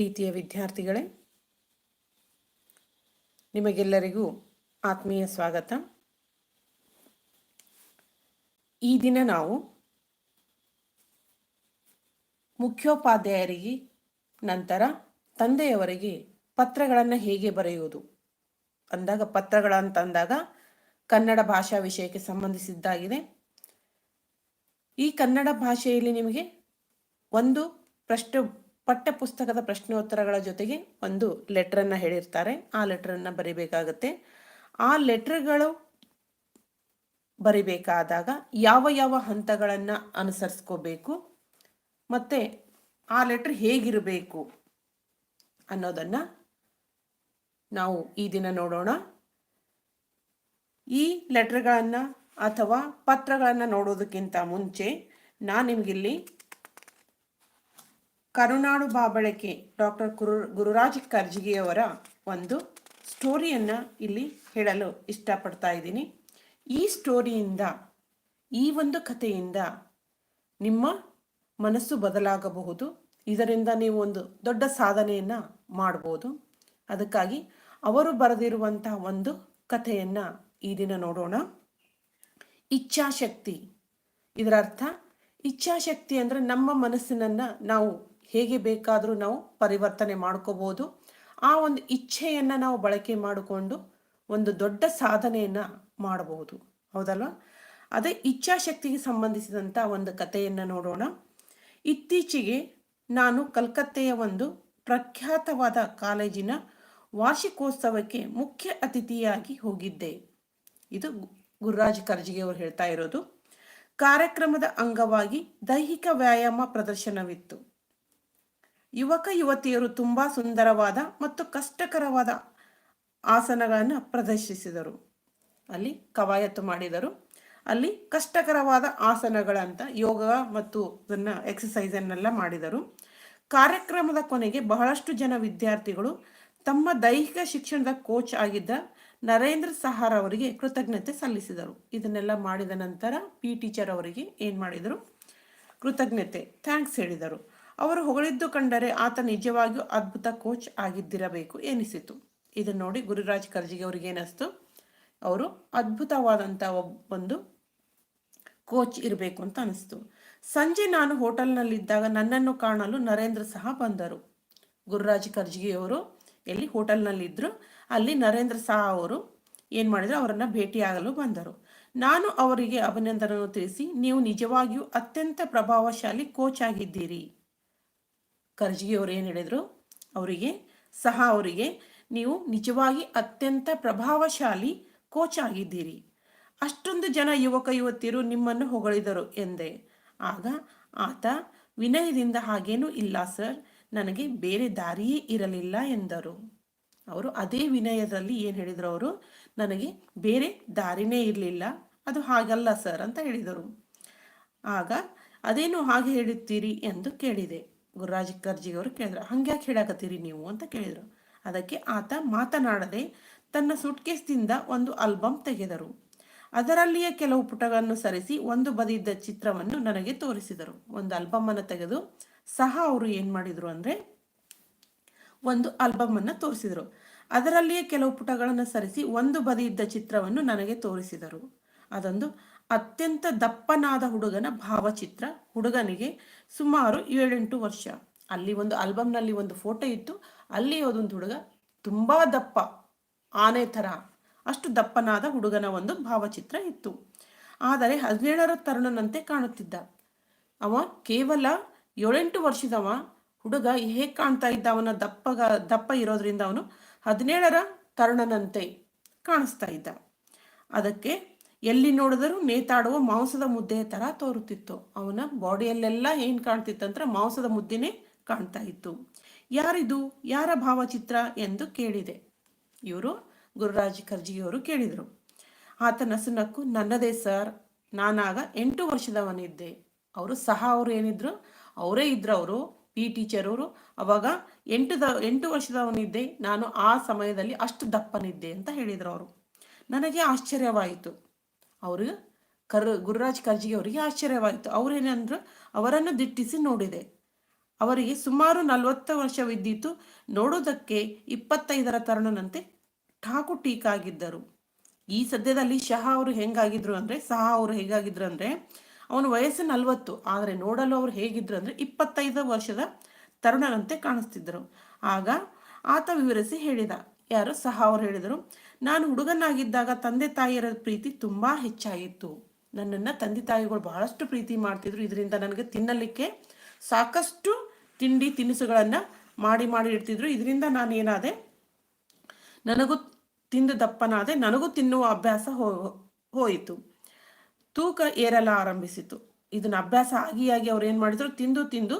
ಪ್ರೀತಿಯ ವಿದ್ಯಾರ್ಥಿಗಳೇ, ನಿಮಗೆಲ್ಲರಿಗೂ ಆತ್ಮೀಯ ಸ್ವಾಗತ. ಈ ದಿನ ನಾವು ಮುಖ್ಯೋಪಾಧ್ಯಾಯರಿಗೆ ನಂತರ ತಂದೆಯವರಿಗೆ ಪತ್ರಗಳನ್ನು ಹೇಗೆ ಬರೆಯುವುದು? ಅಂದಾಗ ಪತ್ರಗಳಂತಂದಾಗ ಕನ್ನಡ ಭಾಷಾ ವಿಷಯಕ್ಕೆ ಸಂಬಂಧಿಸಿದ್ದಾಗಿದೆ. ಈ ಕನ್ನಡ ಭಾಷೆಯಲ್ಲಿ ನಿಮಗೆ ಒಂದು ಪ್ರಶ್ನೆ ಪಠ್ಯ ಪುಸ್ತಕದ ಪ್ರಶ್ನೋತ್ತರಗಳ ಜೊತೆಗೆ ಒಂದು ಲೆಟ್ರನ್ನು ಹೇಳಿರ್ತಾರೆ. ಆ ಲೆಟ್ರನ್ನು ಬರಿಬೇಕಾಗುತ್ತೆ. ಆ ಲೆಟ್ರ್ಗಳು ಬರಿಬೇಕಾದಾಗ ಯಾವ ಯಾವ ಹಂತಗಳನ್ನು ಅನುಸರಿಸ್ಕೋಬೇಕು ಮತ್ತು ಆ ಲೆಟ್ರ್ ಹೇಗಿರಬೇಕು ಅನ್ನೋದನ್ನು ನಾವು ಈ ದಿನ ನೋಡೋಣ. ಈ ಲೆಟ್ರ್ಗಳನ್ನು ಅಥವಾ ಪತ್ರಗಳನ್ನು ನೋಡೋದಕ್ಕಿಂತ ಮುಂಚೆ ನಾನು ನಿಮಗಿಲ್ಲಿ ಕರುನಾಡು ಬಾಬಳಕೆ ಡಾಕ್ಟರ್ ಗುರು ಗುರುರಾಜ್ ಕರ್ಜಿಗೆಯವರ ಒಂದು ಸ್ಟೋರಿಯನ್ನು ಇಲ್ಲಿ ಹೇಳಲು ಇಷ್ಟಪಡ್ತಾ ಇದ್ದೀನಿ. ಈ ಸ್ಟೋರಿಯಿಂದ, ಈ ಒಂದು ಕಥೆಯಿಂದ ನಿಮ್ಮ ಮನಸ್ಸು ಬದಲಾಗಬಹುದು. ಇದರಿಂದ ನೀವು ಒಂದು ದೊಡ್ಡ ಸಾಧನೆಯನ್ನು ಮಾಡ್ಬೋದು. ಅದಕ್ಕಾಗಿ ಅವರು ಬರೆದಿರುವಂತಹ ಒಂದು ಕಥೆಯನ್ನು ಈ ದಿನ ನೋಡೋಣ. ಇಚ್ಛಾಶಕ್ತಿ. ಇದರ ಅರ್ಥ ಇಚ್ಛಾಶಕ್ತಿ ಅಂದರೆ ನಮ್ಮ ಮನಸ್ಸಿನನ್ನು ನಾವು ಹೇಗೆ ಬೇಕಾದರೂ ನಾವು ಪರಿವರ್ತನೆ ಮಾಡ್ಕೋಬೋದು. ಆ ಒಂದು ಇಚ್ಛೆಯನ್ನು ನಾವು ಬಳಕೆ ಮಾಡಿಕೊಂಡು ಒಂದು ದೊಡ್ಡ ಸಾಧನೆಯನ್ನು ಮಾಡಬಹುದು ಹೌದಲ್ವಾ? ಅದೇ ಇಚ್ಛಾಶಕ್ತಿಗೆ ಸಂಬಂಧಿಸಿದಂಥ ಒಂದು ಕಥೆಯನ್ನು ನೋಡೋಣ. ಇತ್ತೀಚೆಗೆ ನಾನು ಕಲ್ಕತ್ತೆಯ ಒಂದು ಪ್ರಖ್ಯಾತವಾದ ಕಾಲೇಜಿನ ವಾರ್ಷಿಕೋತ್ಸವಕ್ಕೆ ಮುಖ್ಯ ಅತಿಥಿಯಾಗಿ ಹೋಗಿದ್ದೆ. ಇದು ಗುರುರಾಜ್ ಕರ್ಜಿಗೆ ಅವರು ಹೇಳ್ತಾ ಇರೋದು. ಕಾರ್ಯಕ್ರಮದ ಅಂಗವಾಗಿ ದೈಹಿಕ ವ್ಯಾಯಾಮ ಪ್ರದರ್ಶನವಿತ್ತು. ಯುವಕ ಯುವತಿಯರು ತುಂಬಾ ಸುಂದರವಾದ ಮತ್ತು ಕಷ್ಟಕರವಾದ ಆಸನಗಳನ್ನು ಪ್ರದರ್ಶಿಸಿದರು. ಅಲ್ಲಿ ಕವಾಯತ್ತು ಮಾಡಿದರು. ಅಲ್ಲಿ ಕಷ್ಟಕರವಾದ ಆಸನಗಳಂತ ಯೋಗ ಮತ್ತು ಅದನ್ನ ಎಕ್ಸಸೈಸನ್ನೆಲ್ಲ ಮಾಡಿದರು. ಕಾರ್ಯಕ್ರಮದ ಕೊನೆಗೆ ಬಹಳಷ್ಟು ಜನ ವಿದ್ಯಾರ್ಥಿಗಳು ತಮ್ಮ ದೈಹಿಕ ಶಿಕ್ಷಣದ ಕೋಚ್ ಆಗಿದ್ದ ನರೇಂದ್ರ ಸಹಾರ್ ಅವರಿಗೆ ಕೃತಜ್ಞತೆ ಸಲ್ಲಿಸಿದರು. ಇದನ್ನೆಲ್ಲ ಮಾಡಿದ ನಂತರ ಪಿ ಟೀಚರ್ ಅವರಿಗೆ ಏನು ಮಾಡಿದರು? ಕೃತಜ್ಞತೆ ಥ್ಯಾಂಕ್ಸ್ ಹೇಳಿದರು. ಅವರು ಹೊಗಳಿದ್ದು ಕಂಡರೆ ಆತ ನಿಜವಾಗಿಯೂ ಅದ್ಭುತ ಕೋಚ್ ಆಗಿದ್ದಿರಬೇಕು ಎನಿಸಿತು. ಇದನ್ನು ನೋಡಿ ಗುರುರಾಜ್ ಕರ್ಜಿಗೆ ಅವ್ರಿಗೆ ಏನಿಸ್ತು? ಅವರು ಅದ್ಭುತವಾದಂಥ ಒಂದು ಕೋಚ್ ಇರಬೇಕು ಅಂತ ಅನಿಸ್ತು. ಸಂಜೆ ನಾನು ಹೋಟೆಲ್ನಲ್ಲಿದ್ದಾಗ ನನ್ನನ್ನು ಕಾಣಲು ನರೇಂದ್ರ ಸಹ ಬಂದರು. ಗುರುರಾಜ್ ಕರ್ಜಿಗೆಯವರು ಎಲ್ಲಿ ಹೋಟೆಲ್ನಲ್ಲಿದ್ದರು ಅಲ್ಲಿ ನರೇಂದ್ರ ಸಹ ಅವರು ಏನು ಮಾಡಿದ್ರು? ಅವರನ್ನು ಭೇಟಿಯಾಗಲು ಬಂದರು. ನಾನು ಅವರಿಗೆ ಅಭಿನಂದನೆ ತಿಳಿಸಿ, ನೀವು ನಿಜವಾಗಿಯೂ ಅತ್ಯಂತ ಪ್ರಭಾವಶಾಲಿ ಕೋಚ್ ಆಗಿದ್ದೀರಿ. ಕರ್ಜಿಗೆ ಅವರು ಏನು ಹೇಳಿದರು? ಅವರಿಗೆ, ಸಹ ಅವರಿಗೆ, ನೀವು ನಿಜವಾಗಿ ಅತ್ಯಂತ ಪ್ರಭಾವಶಾಲಿ ಕೋಚ್ ಆಗಿದ್ದೀರಿ. ಅಷ್ಟೊಂದು ಜನ ಯುವಕ ಯುವತಿಯರು ನಿಮ್ಮನ್ನು ಹೊಗಳಿದರು ಎಂದೆ. ಆಗ ಆತ, ವಿನಯದಿಂದ ಹಾಗೇನೂ ಇಲ್ಲ ಸರ್, ನನಗೆ ಬೇರೆ ದಾರಿಯೇ ಇರಲಿಲ್ಲ ಎಂದರು. ಅವರು ಅದೇ ವಿನಯದಲ್ಲಿ ಏನು ಹೇಳಿದರು ಅವರು? ನನಗೆ ಬೇರೆ ದಾರಿನೇ ಇರಲಿಲ್ಲ. ಅದು ಹಾಗಲ್ಲ ಸರ್ ಅಂತ ಹೇಳಿದರು. ಆಗ, ಅದೇನು ಹಾಗೆ ಹೇಳುತ್ತೀರಿ ಎಂದು ಕೇಳಿದೆ. ಗುರುರಾಜ್ ಅವರು ಕೇಳಿದ್ರು ಹಂಗ್ಯಾಕೆ ಹೇಳಾಕತ್ತೀರಿ ನೀವು? ಅಂತ ಕೇಳಿದರು. ಅದಕ್ಕೆ ಆತ ಮಾತನಾಡದೆ ತನ್ನ ಸುಟ್ಕೇಸ್ದಿಂದ ಒಂದು ಆಲ್ಬಮ್ ತೆಗೆದರು. ಅದರಲ್ಲಿಯ ಕೆಲವು ಪುಟಗಳನ್ನು ಸರಿಸಿ ಒಂದು ಬದಿಯಿದ್ದ ಚಿತ್ರವನ್ನು ನನಗೆ ತೋರಿಸಿದರು. ಒಂದು ಆಲ್ಬಮನ್ನು ತೆಗೆದು ಸಹ ಅವರು ಏನು ಮಾಡಿದರು ಅಂದರೆ ಒಂದು ಆಲ್ಬಮನ್ನು ತೋರಿಸಿದರು. ಅದರಲ್ಲಿಯೇ ಕೆಲವು ಪುಟಗಳನ್ನು ಸರಿಸಿ ಒಂದು ಬದಿಯಿದ್ದ ಚಿತ್ರವನ್ನು ನನಗೆ ತೋರಿಸಿದರು. ಅದೊಂದು ಅತ್ಯಂತ ದಪ್ಪನಾದ ಹುಡುಗನ ಭಾವಚಿತ್ರ. ಹುಡುಗನಿಗೆ ಸುಮಾರು ಏಳೆಂಟು ವರ್ಷ. ಅಲ್ಲಿ ಒಂದು ಆಲ್ಬಮ್ನಲ್ಲಿ ಒಂದು ಫೋಟೋ ಇತ್ತು. ಅಲ್ಲಿ ಅದೊಂದು ಹುಡುಗ ತುಂಬ ದಪ್ಪ, ಆನೆ ಥರ, ಅಷ್ಟು ದಪ್ಪನಾದ ಹುಡುಗನ ಒಂದು ಭಾವಚಿತ್ರ ಇತ್ತು. ಆದರೆ ಹದಿನೇಳರ ತರುಣನಂತೆ ಕಾಣುತ್ತಿದ್ದ. ಅವ ಕೇವಲ ಏಳೆಂಟು ವರ್ಷದವ. ಹುಡುಗ ಹೇಗೆ ಕಾಣ್ತಾ ಇದ್ದ? ಅವನ ದಪ್ಪಗ, ದಪ್ಪ ಇರೋದ್ರಿಂದ ಅವನು ಹದಿನೇಳರ ತರುಣನಂತೆ ಕಾಣಿಸ್ತಾ ಇದ್ದ. ಅದಕ್ಕೆ ಎಲ್ಲಿ ನೋಡಿದರೂ ನೇತಾಡುವ ಮಾಂಸದ ಮುದ್ದೆಯ ಥರ ತೋರುತ್ತಿತ್ತು. ಅವನ ಬಾಡಿಯಲ್ಲೆಲ್ಲ ಏನು ಕಾಣ್ತಿತ್ತಂದ್ರೆ ಮಾಂಸದ ಮುದ್ದೆನೇ ಕಾಣ್ತಾ ಇತ್ತು. ಯಾರಿದು? ಯಾರ ಭಾವಚಿತ್ರ ಎಂದು ಕೇಳಿದೆ. ಇವರು ಗುರುರಾಜ್ ಖರ್ಜಿಯವರು ಕೇಳಿದರು. ಆತನ ಸುನಕ್ಕು ನನ್ನದೇ ಸರ್, ನಾನಾಗ ಎಂಟು ವರ್ಷದವನಿದ್ದೆ. ಅವರು ಸಹ ಅವರು ಏನಿದ್ರು? ಅವರೇ ಇದ್ರು ಅವರು, ಪಿ ಟೀಚರ್ ಅವರು. ಅವಾಗ ಎಂಟು ದ, ಎಂಟು ವರ್ಷದವನಿದ್ದೆ. ನಾನು ಆ ಸಮಯದಲ್ಲಿ ಅಷ್ಟು ದಪ್ಪನಿದ್ದೆ ಅಂತ ಹೇಳಿದರು ಅವರು. ನನಗೆ ಆಶ್ಚರ್ಯವಾಯಿತು. ಅವರು ಕರ್, ಗುರುರಾಜ್ ಕರ್ಜಿಗೆ ಅವರಿಗೆ ಆಶ್ಚರ್ಯವಾಯಿತು. ಅವರೇನಂದ್ರು, ಅವರನ್ನು ದಿಟ್ಟಿಸಿ ನೋಡಿದೆ. ಅವರಿಗೆ ಸುಮಾರು ನಲವತ್ತು ವರ್ಷವಿದ್ದಿತು ನೋಡೋದಕ್ಕೆ ಇಪ್ಪತ್ತೈದರ ತರುಣನಂತೆ ಠಾಕು ಟೀಕಾಗಿದ್ದರು. ಈ ಸದ್ಯದಲ್ಲಿ ಶಹಾ ಅವರು ಹೆಂಗಾಗಿದ್ರು ಅಂದ್ರೆ, ಸಹ ಅವರು ಹೇಗಾಗಿದ್ರು ಅಂದ್ರೆ, ಅವನ ವಯಸ್ಸು ನಲ್ವತ್ತು, ಆದರೆ ನೋಡಲು ಅವರು ಹೇಗಿದ್ರು ಅಂದ್ರೆ ಇಪ್ಪತ್ತೈದು ವರ್ಷದ ತರುಣನಂತೆ ಕಾಣಿಸ್ತಿದ್ದರು. ಆಗ ಆತ ವಿವರಿಸಿ ಹೇಳಿದ. ಯಾರು? ಸಹ ಅವರು ಹೇಳಿದರು. ನಾನು ಹುಡುಗನಾಗಿದ್ದಾಗ ತಂದೆ ತಾಯಿಯರ ಪ್ರೀತಿ ತುಂಬಾ ಹೆಚ್ಚಾಗಿತ್ತು. ನನ್ನನ್ನು ತಂದೆ ತಾಯಿಗಳು ಬಹಳಷ್ಟು ಪ್ರೀತಿ ಮಾಡ್ತಿದ್ರು. ಇದರಿಂದ ನನಗೆ ತಿನ್ನಲಿಕ್ಕೆ ಸಾಕಷ್ಟು ತಿಂಡಿ ತಿನಿಸುಗಳನ್ನು ಮಾಡಿ ಮಾಡಿ ಇಡ್ತಿದ್ರು. ಇದರಿಂದ ನಾನು ಏನಾದೆ, ನನಗೂ ತಿಂದು ದಪ್ಪನಾದೆ ನನಗೂ ತಿನ್ನುವ ಅಭ್ಯಾಸ ಹೋ, ಹೋಯಿತು. ತೂಕ ಏರಲು ಆರಂಭಿಸಿತು. ಇದನ್ನ ಅಭ್ಯಾಸ ಆಗಿ ಆಗಿ ಅವ್ರು ಏನು ಮಾಡಿದ್ರು, ತಿಂದು ತಿಂದು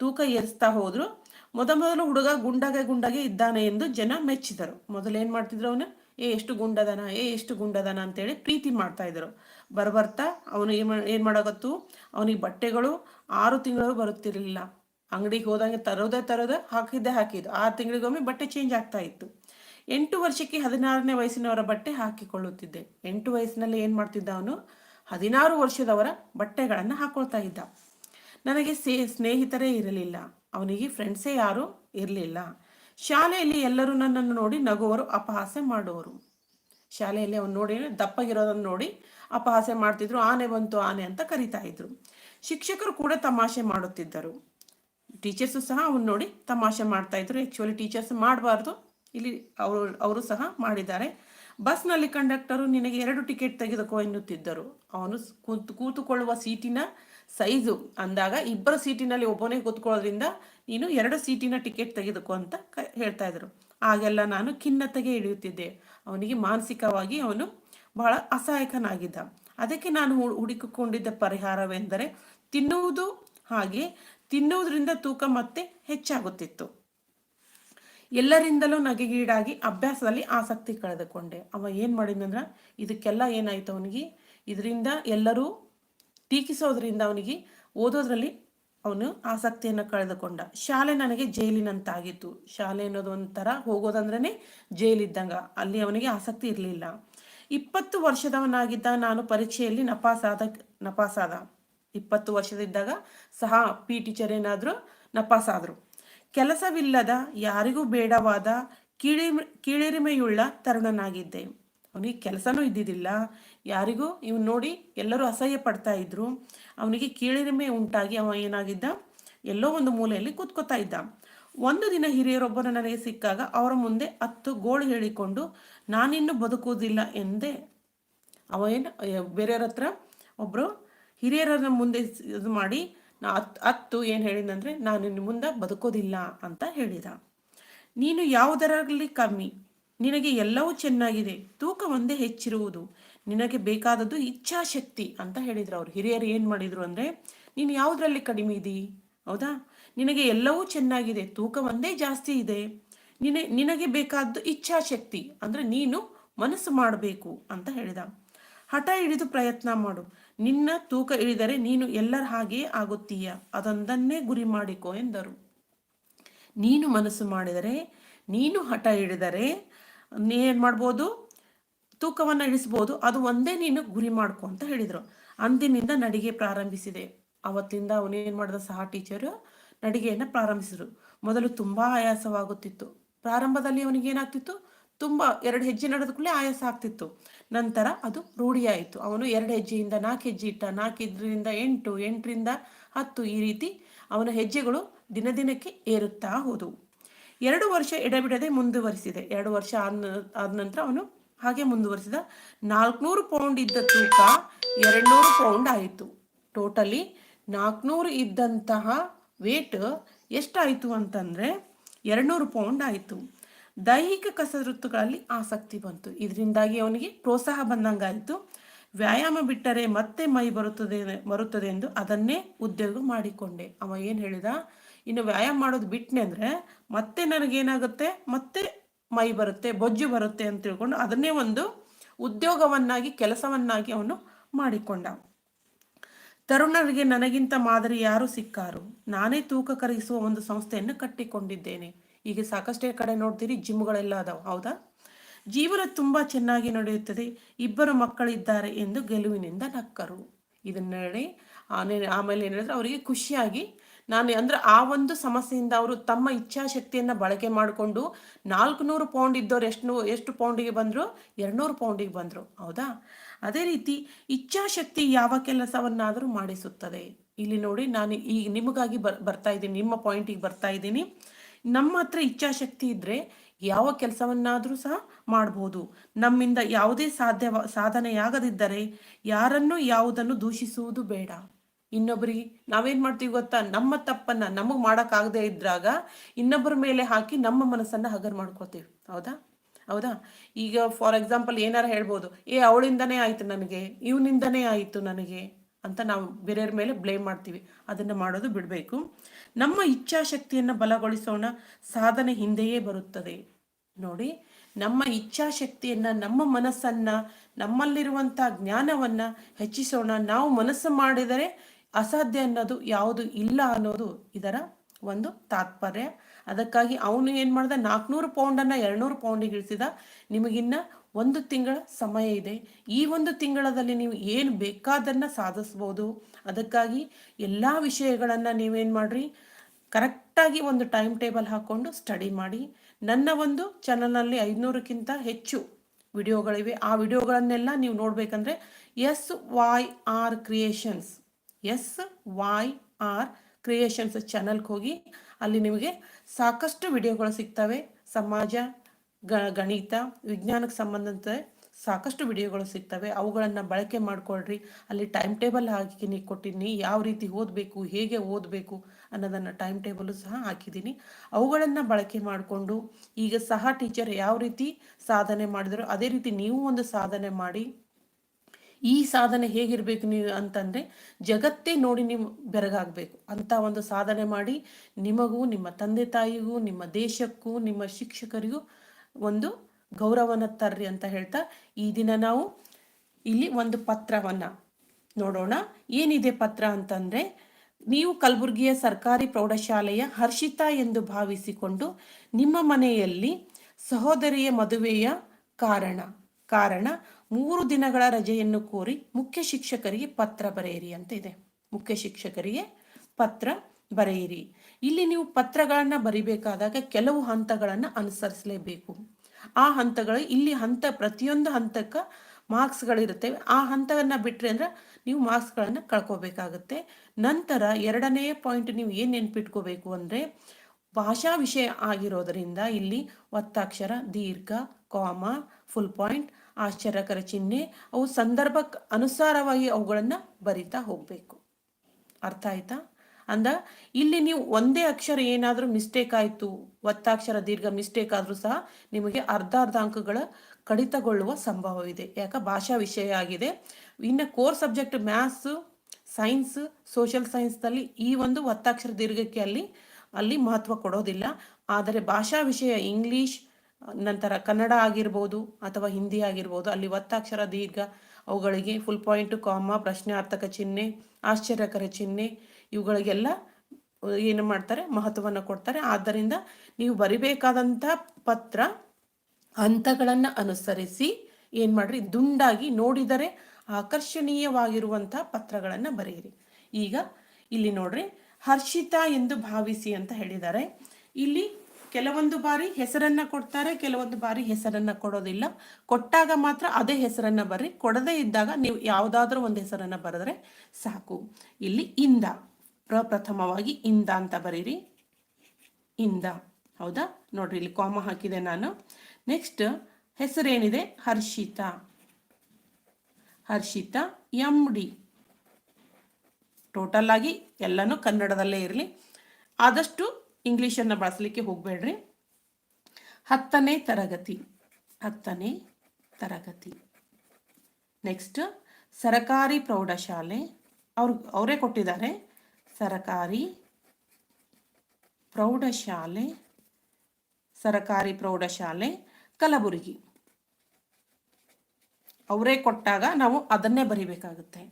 ತೂಕ ಏರಿಸ್ತಾ ಹೋದ್ರು. ಮೊದಮೊದಲು ಹುಡುಗ ಗುಂಡಾಗೆ ಗುಂಡಾಗೆ ಇದ್ದಾನೆ ಎಂದು ಜನ ಮೆಚ್ಚಿದರು. ಮೊದಲು ಏನು ಮಾಡ್ತಿದ್ರು ಅವನು ಏ, ಎಷ್ಟು ಗುಂಡದನ, ಏ, ಎಷ್ಟು ಗುಂಡದನ ಅಂತೇಳಿ ಪ್ರೀತಿ ಮಾಡ್ತಾ ಇದ್ರು. ಬರ್ಬರ್ತಾ ಅವನು ಏನು ಏನು ಮಾಡೋಗತ್ತು ಅವನಿಗೆ ಬಟ್ಟೆಗಳು ಆರು ತಿಂಗಳು ಬರುತ್ತಿರಲಿಲ್ಲ. ಅಂಗಡಿಗೆ ಹೋದಂಗೆ ತರೋದೇ ತರೋದೇ ಹಾಕಿದ್ದೇ ಹಾಕಿದ್ದು. ಆರು ತಿಂಗಳಿಗೊಮ್ಮೆ ಬಟ್ಟೆ ಚೇಂಜ್ ಆಗ್ತಾ ಇತ್ತು. ಎಂಟು ವರ್ಷಕ್ಕೆ ಹದಿನಾರನೇ ವಯಸ್ಸಿನವರ ಬಟ್ಟೆ ಹಾಕಿಕೊಳ್ಳುತ್ತಿದ್ದೆ. ಎಂಟು ವಯಸ್ಸಿನಲ್ಲಿ ಏನು ಮಾಡ್ತಿದ್ದ ಅವನು? ಹದಿನಾರು ವರ್ಷದವರ ಬಟ್ಟೆಗಳನ್ನು ಹಾಕೊಳ್ತಾ ಇದ್ದ. ನನಗೆ ಸೇ, ಸ್ನೇಹಿತರೇ ಇರಲಿಲ್ಲ. ಅವನಿಗೆ ಫ್ರೆಂಡ್ಸೇ ಯಾರೂ ಇರಲಿಲ್ಲ. ಶಾಲೆಯಲ್ಲಿ ಎಲ್ಲರೂ ನನ್ನನ್ನು ನೋಡಿ ನಗುವರು, ಅಪಹಾಸ್ಯ ಮಾಡುವರು. ಶಾಲೆಯಲ್ಲಿ ಅವನು ನೋಡಿ ದಪ್ಪಗಿರೋದನ್ನು ನೋಡಿ ಅಪಹಾಸ್ಯ ಮಾಡ್ತಿದ್ರು, ಆನೆ ಬಂತು ಆನೆ ಅಂತ ಕರಿತಾ ಇದ್ರು. ಶಿಕ್ಷಕರು ಕೂಡ ತಮಾಷೆ ಮಾಡುತ್ತಿದ್ದರು. ಟೀಚರ್ಸು ಸಹ ಅವನು ನೋಡಿ ತಮಾಷೆ ಮಾಡ್ತಾ ಇದ್ರು. ಆ್ಯಕ್ಚುಲಿ ಟೀಚರ್ಸ್ ಮಾಡಬಾರ್ದು. ಇಲ್ಲಿ ಅವರು ಅವರು ಸಹ ಮಾಡಿದ್ದಾರೆ. ಬಸ್ನಲ್ಲಿ ಕಂಡಕ್ಟರು ನಿನಗೆ ಎರಡು ಟಿಕೆಟ್ ತೆಗೆದುಕೋ ಎನ್ನುತ್ತಿದ್ದರು. ಅವನು ಕೂತು, ಕೂತುಕೊಳ್ಳುವ ಸೀಟಿನ ಸೈಜು. ಅಂದಾಗ ಇಬ್ಬರು ಸೀಟಿನಲ್ಲಿ ಒಬ್ಬನೇ ಕೂತ್ಕೊಳ್ಳೋದ್ರಿಂದ ನೀನು ಎರಡು ಸೀಟಿನ ಟಿಕೆಟ್ ತೆಗೆದುಕೋ ಅಂತ ಕ, ಹೇಳ್ತಾ ಇದ್ರು. ಆಗೆಲ್ಲ ನಾನು ಖಿನ್ನತೆಗೆ ಇಳಿಯುತ್ತಿದ್ದೆ. ಅವನಿಗೆ ಮಾನಸಿಕವಾಗಿ ಅವನು ಬಹಳ ಅಸಹಾಯಕನಾಗಿದ್ದ. ಅದಕ್ಕೆ ನಾನು ಹುಡುಕಿಕೊಂಡಿದ್ದ ಪರಿಹಾರವೆಂದರೆ ತಿನ್ನುವುದು ಹಾಗೆ ತಿನ್ನುವುದರಿಂದ ತೂಕ ಮತ್ತೆ ಹೆಚ್ಚಾಗುತ್ತಿತ್ತು. ಎಲ್ಲರಿಂದಲೂ ನಗೆಗೀಡಾಗಿ ಅಭ್ಯಾಸದಲ್ಲಿ ಆಸಕ್ತಿ ಕಳೆದುಕೊಂಡೆ. ಅವ ಏನು ಮಾಡಿದ್ನಂದ್ರೆ, ಇದಕ್ಕೆಲ್ಲ ಏನಾಯ್ತು ಅವನಿಗೆ? ಇದರಿಂದ ಎಲ್ಲರೂ ಟೀಕಿಸೋದ್ರಿಂದ ಅವನಿಗೆ ಓದೋದ್ರಲ್ಲಿ ಅವನು ಆಸಕ್ತಿಯನ್ನು ಕಳೆದುಕೊಂಡ. ಶಾಲೆ ನನಗೆ ಜೈಲಿನಂತಾಗಿತ್ತು. ಶಾಲೆ ಅನ್ನೋದು ಒಂಥರ ಹೋಗೋದಂದ್ರೇ ಜೈಲಿದ್ದಂಗ. ಅಲ್ಲಿ ಅವನಿಗೆ ಆಸಕ್ತಿ ಇರಲಿಲ್ಲ. ಇಪ್ಪತ್ತು ವರ್ಷದವನಾಗಿದ್ದ ನಾನು ಪರೀಕ್ಷೆಯಲ್ಲಿ ನಪಾಸಾದ ನಪಾಸಾದ. ಇಪ್ಪತ್ತು ವರ್ಷದಿದ್ದಾಗ ಸಹ ಪಿ ಟೀಚರ್ ಏನಾದರೂ ನಪಾಸಾದರು. ಕೆಲಸವಿಲ್ಲದ, ಯಾರಿಗೂ ಬೇಡವಾದ ಕೀಳಿ ಕೀಳಿರಿಮೆಯುಳ್ಳ ತರುಣನಾಗಿದ್ದೆ. ಅವನಿಗೆ ಕೆಲಸನೂ ಇದ್ದಿದ್ದಿಲ್ಲ. ಯಾರಿಗೂ ಇವನು ನೋಡಿ ಎಲ್ಲರೂ ಅಸಹ್ಯ ಪಡ್ತಾ ಇದ್ರು. ಅವನಿಗೆ ಕೀಳಿರಿಮೆ ಉಂಟಾಗಿ ಅವ ಏನಾಗಿದ್ದ? ಎಲ್ಲೋ ಒಂದು ಮೂಲೆಯಲ್ಲಿ ಕೂತ್ಕೋತಾ ಇದ್ದ. ಒಂದು ದಿನ ಹಿರಿಯರೊಬ್ಬರು ನನಗೆ ಸಿಕ್ಕಾಗ ಅವರ ಮುಂದೆ ಹತ್ತು ಗೋಳು ಹೇಳಿಕೊಂಡು, ನಾನಿನ್ನು ಬದುಕುವುದಿಲ್ಲ ಎಂದೇ. ಅವ ಏನು ಬೇರೆಯವ್ರ ಹತ್ರ ಒಬ್ಬರು ಹಿರಿಯರ ಮುಂದೆ ಇದು ಮಾಡಿ, ನಾ ಹತ್ತು ಹತ್ತು ಏನು ಹೇಳಿದಂದ್ರೆ ನಾನು ನಿನ್ನ ಮುಂದೆ ಬದುಕೋದಿಲ್ಲ ಅಂತ ಹೇಳಿದ. ನೀನು ಯಾವುದರಲ್ಲಿ ಕಮ್ಮಿ, ನಿನಗೆ ಎಲ್ಲವೂ ಚೆನ್ನಾಗಿದೆ, ತೂಕ ಒಂದೇ ಹೆಚ್ಚಿರುವುದು. ನಿನಗೆ ಬೇಕಾದದ್ದು ಇಚ್ಛಾಶಕ್ತಿ ಅಂತ ಹೇಳಿದ್ರು ಅವ್ರು. ಹಿರಿಯರು ಏನು ಮಾಡಿದ್ರು ಅಂದರೆ, ನೀನು ಯಾವುದರಲ್ಲಿ ಕಡಿಮೆ ಇದ್ದೀ ಹೌದಾ? ನಿನಗೆ ಎಲ್ಲವೂ ಚೆನ್ನಾಗಿದೆ, ತೂಕ ಒಂದೇ ಜಾಸ್ತಿ ಇದೆ. ನಿನ, ನಿನಗೆ ಬೇಕಾದ್ದು ಇಚ್ಛಾಶಕ್ತಿ ಅಂದರೆ ನೀನು ಮನಸ್ಸು ಮಾಡಬೇಕು ಅಂತ ಹೇಳಿದ. ಹಠ ಹಿಡಿದು ಪ್ರಯತ್ನ ಮಾಡು. ನಿನ್ನ ತೂಕ ಇಳಿದರೆ ನೀನು ಎಲ್ಲರ ಹಾಗೆಯೇ ಆಗುತ್ತೀಯ. ಅದೊಂದನ್ನೇ ಗುರಿ ಮಾಡಿಕೊ ಎಂದರು. ನೀನು ಮನಸ್ಸು ಮಾಡಿದರೆ, ನೀನು ಹಠ ಹಿಡಿದರೆ, ನೀನು ಮಾಡ್ಬೋದು? ತೂಕವನ್ನು ಇಳಿಸಬಹುದು ಅದು ಒಂದೇ ನೀನು ಗುರಿ ಮಾಡ್ಕೊ ಅಂತ ಹೇಳಿದರು. ಅಂದಿನಿಂದ ನಡಿಗೆ ಪ್ರಾರಂಭಿಸಿದೆ. ಅವತ್ತಿಂದ ಅವನೇನು ಮಾಡಿದ ಸಹ ಟೀಚರು? ನಡಿಗೆಯನ್ನು ಪ್ರಾರಂಭಿಸಿದರು. ಮೊದಲು ತುಂಬ ಆಯಾಸವಾಗುತ್ತಿತ್ತು. ಪ್ರಾರಂಭದಲ್ಲಿ ಅವನಿಗೆ ಏನಾಗ್ತಿತ್ತು? ತುಂಬ, ಎರಡು ಹೆಜ್ಜೆ ನಡೆದ ಕೂಡಲೇ ಆಯಾಸ ಆಗ್ತಿತ್ತು. ನಂತರ ಅದು ರೂಢಿಯಾಯಿತು. ಅವನು ಎರಡು ಹೆಜ್ಜೆಯಿಂದ ನಾಲ್ಕು ಹೆಜ್ಜೆ ಇಟ್ಟ. ನಾಲ್ಕಿದ್ರಿಂದ ಎಂಟು, ಎಂಟರಿಂದ ಹತ್ತು ಈ ರೀತಿ ಅವನ ಹೆಜ್ಜೆಗಳು ದಿನ ದಿನಕ್ಕೆ ಏರುತ್ತಾ ಹೋದವು. ಎರಡು ವರ್ಷ ಎಡಬಿಡದೆ ಮುಂದುವರಿಸಿದೆ. ಎರಡು ವರ್ಷ ಆದ ಆದ ನಂತರ ಅವನು ಹಾಗೆ ಮುಂದುವರಿಸಿದ ನಾಲ್ಕುನೂರು ಪೌಂಡ್ ಇದ್ದ ತೂಕ ಎರಡ್ನೂರು ಪೌಂಡ್ ಆಯಿತು. ಟೋಟಲಿ ನಾಲ್ಕುನೂರು ಇದ್ದಂತಹ ವೇಟ್ ಎಷ್ಟಾಯಿತು ಅಂತಂದರೆ ಎರಡ್ನೂರು ಪೌಂಡ್ ಆಯಿತು. ದೈಹಿಕ ಕಸರತ್ತುಗಳಲ್ಲಿ ಆಸಕ್ತಿ ಬಂತು. ಇದರಿಂದಾಗಿ ಅವನಿಗೆ ಪ್ರೋತ್ಸಾಹ ಬಂದಂಗಾಯಿತು. ವ್ಯಾಯಾಮ ಬಿಟ್ಟರೆ ಮತ್ತೆ ಮೈ ಬರುತ್ತದೆ ಬರುತ್ತದೆ ಎಂದು ಅದನ್ನೇ ಉದ್ಯೋಗ ಮಾಡಿಕೊಂಡೆ. ಅವ ಏನು ಹೇಳಿದ? ಇನ್ನು ವ್ಯಾಯಾಮ ಮಾಡೋದು ಬಿಟ್ಟನೆ ಅಂದರೆ ಮತ್ತೆ ನನಗೇನಾಗುತ್ತೆ? ಮತ್ತೆ ಮೈ ಬರುತ್ತೆ, ಬೊಜ್ಜು ಬರುತ್ತೆ ಅಂತ ತಿಳ್ಕೊಂಡು ಅದನ್ನೇ ಒಂದು ಉದ್ಯೋಗವನ್ನಾಗಿ, ಕೆಲಸವನ್ನಾಗಿ ಅವನು ಮಾಡಿಕೊಂಡ. ತರುಣರಿಗೆ ನನಗಿಂತ ಮಾದರಿ ಯಾರು ಸಿಕ್ಕಾರು? ನಾನೇ ತೂಕ ಕರಗಿಸುವ ಒಂದು ಸಂಸ್ಥೆಯನ್ನು ಕಟ್ಟಿಕೊಂಡಿದ್ದೇನೆ. ಈಗ ಸಾಕಷ್ಟೇ ಕಡೆ ನೋಡ್ತೀರಿ, ಜಿಮ್ಗಳೆಲ್ಲ ಅದಾವ, ಹೌದಾ? ಜೀವನ ತುಂಬ ಚೆನ್ನಾಗಿ ನಡೆಯುತ್ತದೆ, ಇಬ್ಬರು ಮಕ್ಕಳಿದ್ದಾರೆ ಎಂದು ಗೆಲುವಿನಿಂದ ನಕ್ಕರು. ಇದನ್ನ ಹೇಳಿ ಆಮೇಲೆ ಏನು ಅವರಿಗೆ ಖುಷಿಯಾಗಿ ನಾನು ಅಂದ್ರೆ ಆ ಒಂದು ಸಮಸ್ಯೆಯಿಂದ ಅವರು ತಮ್ಮ ಇಚ್ಛಾಶಕ್ತಿಯನ್ನ ಬಳಕೆ ಮಾಡಿಕೊಂಡು ನಾಲ್ಕು ನೂರು ಪೌಂಡ್ ಇದ್ದವ್ರು ಎಷ್ಟು ಎಷ್ಟು ಪೌಂಡಿಗೆ ಬಂದರು? ಎರಡ್ನೂರು ಪೌಂಡಿಗೆ ಬಂದರು. ಹೌದಾ? ಅದೇ ರೀತಿ ಇಚ್ಛಾಶಕ್ತಿ ಯಾವ ಕೆಲಸವನ್ನಾದರೂ ಮಾಡಿಸುತ್ತದೆ. ಇಲ್ಲಿ ನೋಡಿ ನಾನು ಈಗ ನಿಮಗಾಗಿ ಬರ್, ಬರ್ತಾ ಇದ್ದೀನಿ, ನಿಮ್ಮ ಪಾಯಿಂಟಿಗೆ ಬರ್ತಾ ಇದ್ದೀನಿ. ನಮ್ಮ ಹತ್ರ ಇಚ್ಛಾಶಕ್ತಿ ಇದ್ದರೆ ಯಾವ ಕೆಲಸವನ್ನಾದರೂ ಸಹ ಮಾಡ್ಬೋದು. ನಮ್ಮಿಂದ ಯಾವುದೇ ಸಾಧ್ಯ ಸಾಧನೆಯಾಗದಿದ್ದರೆ ಯಾರನ್ನು ಯಾವುದನ್ನು ದೂಷಿಸುವುದು ಬೇಡ. ಇನ್ನೊಬ್ಬರಿಗೆ ನಾವೇನ್ ಮಾಡ್ತೀವಿ ಗೊತ್ತಾ? ನಮ್ಮ ತಪ್ಪನ್ನ ನಮಗ್ ಮಾಡೋಕ್ಕಾಗದೇ ಇದ್ರಾಗ ಇನ್ನೊಬ್ಬರ ಮೇಲೆ ಹಾಕಿ ನಮ್ಮ ಮನಸ್ಸನ್ನ ಹಗರ್ ಮಾಡ್ಕೋತೀವಿ. ಹೌದಾ? ಹೌದಾ? ಈಗ ಫಾರ್ ಎಕ್ಸಾಂಪಲ್ ಏನಾರ ಹೇಳ್ಬೋದು, ಏ, ಅವಳಿಂದನೇ ಆಯ್ತು ನನಗೆ, ಇವನಿಂದನೇ ಆಯ್ತು ನನಗೆ ಅಂತ ನಾವು ಬೇರೆಯವ್ರ ಮೇಲೆ ಬ್ಲೇಮ್ ಮಾಡ್ತೀವಿ. ಅದನ್ನು ಮಾಡೋದು ಬಿಡಬೇಕು. ನಮ್ಮ ಇಚ್ಛಾಶಕ್ತಿಯನ್ನು ಬಲಗೊಳಿಸೋಣ ಸಾಧನೆ ಹಿಂದೆಯೇ ಬರುತ್ತದೆ. ನೋಡಿ, ನಮ್ಮ ಇಚ್ಛಾಶಕ್ತಿಯನ್ನ, ನಮ್ಮ ಮನಸ್ಸನ್ನ ನಮ್ಮಲ್ಲಿರುವಂಥ ಜ್ಞಾನವನ್ನ ಹೆಚ್ಚಿಸೋಣ. ನಾವು ಮನಸ್ಸು ಮಾಡಿದರೆ ಅಸಾಧ್ಯ ಅನ್ನೋದು ಯಾವುದು ಇಲ್ಲ ಅನ್ನೋದು ಇದರ ಒಂದು ತಾತ್ಪರ್ಯ. ಅದಕ್ಕಾಗಿ ಅವನು ಏನು ಮಾಡ್ದ? ನಾಲ್ಕುನೂರು ಪೌಂಡನ್ನು ಎರಡ್ನೂರು ಪೌಂಡಿಗೆ ಇಳಿಸಿದ. ನಿಮಗಿನ್ನ ಒಂದು ತಿಂಗಳ ಸಮಯ ಇದೆ. ಈ ಒಂದು ತಿಂಗಳದಲ್ಲಿ ನೀವು ಏನು ಬೇಕಾದನ್ನ ಸಾಧಿಸ್ಬೋದು. ಅದಕ್ಕಾಗಿ ಎಲ್ಲ ವಿಷಯಗಳನ್ನು ನೀವೇನು ಮಾಡ್ರಿ? ಕರೆಕ್ಟಾಗಿ ಒಂದು ಟೈಮ್ ಟೇಬಲ್ ಹಾಕ್ಕೊಂಡು ಸ್ಟಡಿ ಮಾಡಿ. ನನ್ನ ಒಂದು ಚಾನಲ್ನಲ್ಲಿ ಐದುನೂರಕ್ಕಿಂತ ಹೆಚ್ಚು ವಿಡಿಯೋಗಳಿವೆ. ಆ ವಿಡಿಯೋಗಳನ್ನೆಲ್ಲ ನೀವು ನೋಡಬೇಕಂದ್ರೆ S Y R Creations S, Y, R Creations ಚಾನಲ್ಗೆ ಹೋಗಿ ಅಲ್ಲಿ ನಿಮಗೆ ಸಾಕಷ್ಟು ವಿಡಿಯೋಗಳು ಸಿಗ್ತವೆ. ಸಮಾಜ ಗಣಿತ, ವಿಜ್ಞಾನಕ್ಕೆ ಸಂಬಂಧಿತ ಸಾಕಷ್ಟು ವಿಡಿಯೋಗಳು ಸಿಗ್ತವೆ. ಅವುಗಳನ್ನು ಬಳಕೆ ಮಾಡಿಕೊಳ್ಳ್ರಿ ಅಲ್ಲಿ ಟೈಮ್ ಟೇಬಲ್ ಹಾಕಿ ಕೊಟ್ಟಿದ್ದೀನಿ ಯಾವ ರೀತಿ ಓದಬೇಕು, ಹೇಗೆ ಓದಬೇಕು ಅನ್ನೋದನ್ನು ಟೈಮ್ ಟೇಬಲು ಸಹ ಹಾಕಿದ್ದೀನಿ. ಅವುಗಳನ್ನು ಬಳಕೆ ಮಾಡಿಕೊಂಡು ಈಗ ಸಹ ಟೀಚರ್ ಯಾವ ರೀತಿ ಸಾಧನೆ ಮಾಡಿದ್ರು ಅದೇ ರೀತಿ ನೀವು ಒಂದು ಸಾಧನೆ ಮಾಡಿ ಈ ಸಾಧನೆ ಹೇಗಿರಬೇಕು ನೀವು ಅಂತಂದರೆ ಜಗತ್ತೇ ನೋಡಿ ನೀವು ಬೆರಗಾಗಬೇಕು. ಅಂತ ಒಂದು ಸಾಧನೆ ಮಾಡಿ ನಿಮಗೂ, ನಿಮ್ಮ ತಂದೆ ತಾಯಿಗೂ, ನಿಮ್ಮ ದೇಶಕ್ಕೂ, ನಿಮ್ಮ ಶಿಕ್ಷಕರಿಗೂ ಒಂದು ಗೌರವನ ತರ್ರಿ ಅಂತ ಹೇಳ್ತಾ ಈ ದಿನ ನಾವು ಇಲ್ಲಿ ಒಂದು ಪತ್ರವನ್ನು ನೋಡೋಣ. ಏನಿದೆ ಪತ್ರ ಅಂತಂದರೆ ನೀವು ಕಲಬುರಗಿಯ ಸರ್ಕಾರಿ ಪ್ರೌಢಶಾಲೆಯ ಹರ್ಷಿತಾ ಎಂದು ಭಾವಿಸಿಕೊಂಡು ನಿಮ್ಮ ಮನೆಯಲ್ಲಿ ಸಹೋದರಿಯ ಮದುವೆಯ ಕಾರಣ. ಕಾರಣ ಮೂರು ದಿನಗಳ ರಜೆಯನ್ನು ಕೋರಿ ಮುಖ್ಯ ಶಿಕ್ಷಕರಿಗೆ ಪತ್ರ ಬರೆಯಿರಿ ಅಂತ ಇದೆ. ಮುಖ್ಯ ಶಿಕ್ಷಕರಿಗೆ ಪತ್ರ ಬರೆಯಿರಿ. ಇಲ್ಲಿ ನೀವು ಪತ್ರಗಳನ್ನು ಬರಿಬೇಕಾದಾಗ ಕೆಲವು ಹಂತಗಳನ್ನು ಅನುಸರಿಸಲೇಬೇಕು. ಆ ಹಂತಗಳು ಇಲ್ಲಿ ಹಂತ, ಪ್ರತಿಯೊಂದು ಹಂತಕ್ಕೆ ಮಾರ್ಕ್ಸ್ಗಳಿರುತ್ತವೆ ಆ ಹಂತವನ್ನು ಬಿಟ್ಟರೆ ಅಂದ್ರೆ ನೀವು ಮಾರ್ಕ್ಸ್ಗಳನ್ನು ಕಳ್ಕೋಬೇಕಾಗುತ್ತೆ. ನಂತರ ಎರಡನೆಯ ಪಾಯಿಂಟ್ ನೀವು ಏನು ನೆನ್ಪಿಟ್ಕೋಬೇಕು ಅಂದರೆ ಭಾಷಾ ವಿಷಯ ಆಗಿರೋದರಿಂದ ಇಲ್ಲಿ ಒತ್ತಾಕ್ಷರ, ದೀರ್ಘ ಕಾಮ ಫುಲ್ ಪಾಯಿಂಟ್ ಆಶ್ಚರ್ಯಕರ ಚಿಹ್ನೆ. ಅವು ಸಂದರ್ಭಕ್ಕೆ ಅನುಸಾರವಾಗಿ ಅವುಗಳನ್ನು ಬರಿತಾ ಹೋಗಬೇಕು. ಅರ್ಥ ಆಯ್ತಾ? ಅಂದ, ಇಲ್ಲಿ ನೀವು ಒಂದೇ ಅಕ್ಷರ ಏನಾದರೂ ಮಿಸ್ಟೇಕ್ ಆಯಿತು, ಒತ್ತಾಕ್ಷರ ದೀರ್ಘ ಮಿಸ್ಟೇಕ್ ಆದರೂ ಸಹ ನಿಮಗೆ ಅರ್ಧ ಅರ್ಧ ಅಂಕಗಳ ಕಡಿತಗೊಳ್ಳುವ ಸಂಭವವಿದೆ. ಯಾಕ? ಭಾಷಾ ವಿಷಯ ಆಗಿದೆ. ಇನ್ನು core subject maths science social ಸೈನ್ಸ್ನಲ್ಲಿ ಈ ಒಂದು ಒತ್ತಾಕ್ಷರ ದೀರ್ಘಕ್ಕೆ ಅಲ್ಲಿ ಅಲ್ಲಿ ಮಹತ್ವ ಕೊಡೋದಿಲ್ಲ. ಆದರೆ ಭಾಷಾ ವಿಷಯ ಇಂಗ್ಲಿಷ್ ನಂತರ ಕನ್ನಡ ಆಗಿರ್ಬೋದು ಅಥವಾ ಹಿಂದಿ ಆಗಿರ್ಬೋದು, ಅಲ್ಲಿ ಒತ್ತಾಕ್ಷರ ದೀರ್ಘ, ಅವುಗಳಿಗೆ ಫುಲ್ ಪಾಯಿಂಟ್ ಕಾಮ ಪ್ರಶ್ನಾರ್ಥಕ ಚಿಹ್ನೆ, ಆಶ್ಚರ್ಯಕರ ಚಿಹ್ನೆ, ಇವುಗಳಿಗೆಲ್ಲ ಏನು ಮಾಡ್ತಾರೆ, ಮಹತ್ವವನ್ನು ಕೊಡ್ತಾರೆ. ಆದ್ದರಿಂದ ನೀವು ಬರಿಬೇಕಾದಂಥ ಪತ್ರ ಹಂತಗಳನ್ನು ಅನುಸರಿಸಿ ಏನು ಮಾಡ್ರಿ, ದುಂಡಾಗಿ ನೋಡಿದರೆ ಆಕರ್ಷಣೀಯವಾಗಿರುವಂಥ ಪತ್ರಗಳನ್ನು ಬರೆಯಿರಿ. ಈಗ ಇಲ್ಲಿ ನೋಡ್ರಿ, ಹರ್ಷಿತಾ ಎಂದು ಭಾವಿಸಿ ಅಂತ ಹೇಳಿದ್ದಾರೆ. ಇಲ್ಲಿ ಕೆಲವೊಂದು ಬಾರಿ ಹೆಸರನ್ನ ಕೊಡ್ತಾರೆ, ಕೆಲವೊಂದು ಬಾರಿ ಹೆಸರನ್ನ ಕೊಡೋದಿಲ್ಲ. ಕೊಟ್ಟಾಗ ಮಾತ್ರ ಅದೇ ಹೆಸರನ್ನ ಬರ್ರಿ. ಕೊಡದೇ ಇದ್ದಾಗ ನೀವು ಯಾವುದಾದ್ರೂ ಒಂದು ಹೆಸರನ್ನ ಬರೆದ್ರೆ ಸಾಕು. ಇಲ್ಲಿ ಇಂದ, ಪ್ರಪ್ರಥಮವಾಗಿ ಇಂದ ಅಂತ ಬರೀರಿ. ಇಂದ, ಹೌದಾ? ನೋಡ್ರಿ, ಇಲ್ಲಿ ಕಾಮ ಹಾಕಿದೆ ನಾನು. Next ಹೆಸರೇನಿದೆ? Harshita. Harshita M D total ಆಗಿ ಎಲ್ಲನೂ ಕನ್ನಡದಲ್ಲೇ ಇರಲಿ. ಆದಷ್ಟು ಇಂಗ್ಲೀಷನ್ನು ಬಳಸಲಿಕ್ಕೆ ಹೋಗಬೇಡ್ರಿ. ಹತ್ತನೇ ತರಗತಿ. ಹತ್ತನೇ ತರಗತಿ. ನೆಕ್ಸ್ಟ್ ಸರಕಾರಿ ಪ್ರೌಢಶಾಲೆ. ಅವ್ರು, ಅವರೇ ಕೊಟ್ಟಿದ್ದಾರೆ. ಸರಕಾರಿ ಪ್ರೌಢಶಾಲೆ ಸರಕಾರಿ ಪ್ರೌಢಶಾಲೆ, ಕಲಬುರಗಿ. ಅವರೇ ಕೊಟ್ಟಾಗ ನಾವು ಅದನ್ನೇ ಬರಿಬೇಕಾಗುತ್ತೆ.